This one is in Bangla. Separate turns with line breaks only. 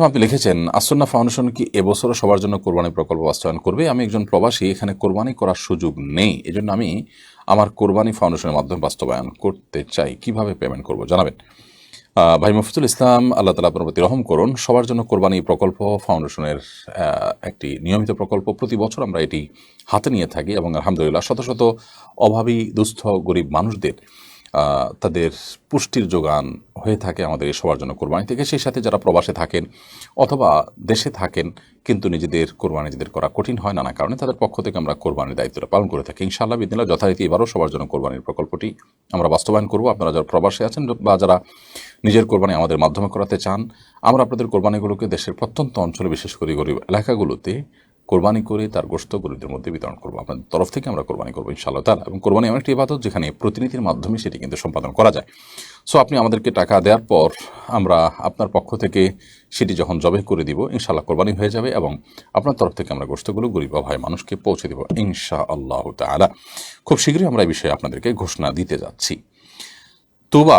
আপনি লিখেছেন আসন্না ফাউন্ডেশন কি এবছরও সবার জন্য কোরবানি প্রকল্প বাস্তবায়ন করবে? আমি একজন প্রবাসী, এখানে কোরবানি করার সুযোগ নেই। এজন্য আমি আমার কোরবানি ফাউন্ডেশনের মাধ্যমে বাস্তবায়ন করতে চাই। কীভাবে পেমেন্ট করব? জানাবেন। ভাই মফিজুল ইসলাম, আল্লাহ তালা আপনার প্রতি রহম করুন। সবার জন্য কোরবানি প্রকল্প ফাউন্ডেশনের একটি নিয়মিত প্রকল্প। প্রতি বছর আমরা এটি হাতে নিয়ে থাকি এবং আলহামদুলিল্লাহ শত শত অভাবী, দুস্থ, গরিব মানুষদের তাদের পুষ্টির যোগান হয়ে থাকে আমাদের সবার জন্য কোরবানি থেকে। সেই সাথে যারা প্রবাসে থাকেন অথবা দেশে থাকেন, কিন্তু নিজেদের কোরবানি নিজেদের করা কঠিন হয় নানা কারণে, তাদের পক্ষ থেকে আমরা কোরবানির দায়িত্বটা পালন করে থাকি। ইনশাআল্লাহ বিদিনা যথারীতি এবারও সবার জন্য কোরবানির প্রকল্পটি আমরা বাস্তবায়ন করব। আপনারা যারা প্রবাসে আছেন বা যারা নিজের কোরবানি আমাদের মাধ্যমে করাতে চান, আমরা আপনাদের কোরবানিগুলোকে দেশের প্রত্যন্ত অঞ্চলে, বিশেষ করে গরিব এলাকাগুলোতে কোরবানি করে তার গোস্ত গরিবদের মধ্যে বিতরণ করব। আপনাদের তরফ থেকে আমরা কোরবানি করব, ইনশাআল্লাহ তালা এবং কোরবানি এমন একটি ইবাদত যেখানে প্রতিনিধির মাধ্যমে সেটি কিন্তু সম্পাদন করা যায়। সো আপনি আমাদেরকে টাকা দেওয়ার পর আমরা আপনার পক্ষ থেকে সেটি যখন জবে করে দিব, ইনশাআল্লাহ কোরবানি হয়ে যাবে এবং আপনার তরফ থেকে আমরা গোস্তগুলো গরিব ভাই মানুষকে পৌঁছে দেবো ইনশা আল্লাহ তালা খুব শীঘ্রই আমরা এই বিষয়ে আপনাদেরকে ঘোষণা দিতে যাচ্ছি। তুবা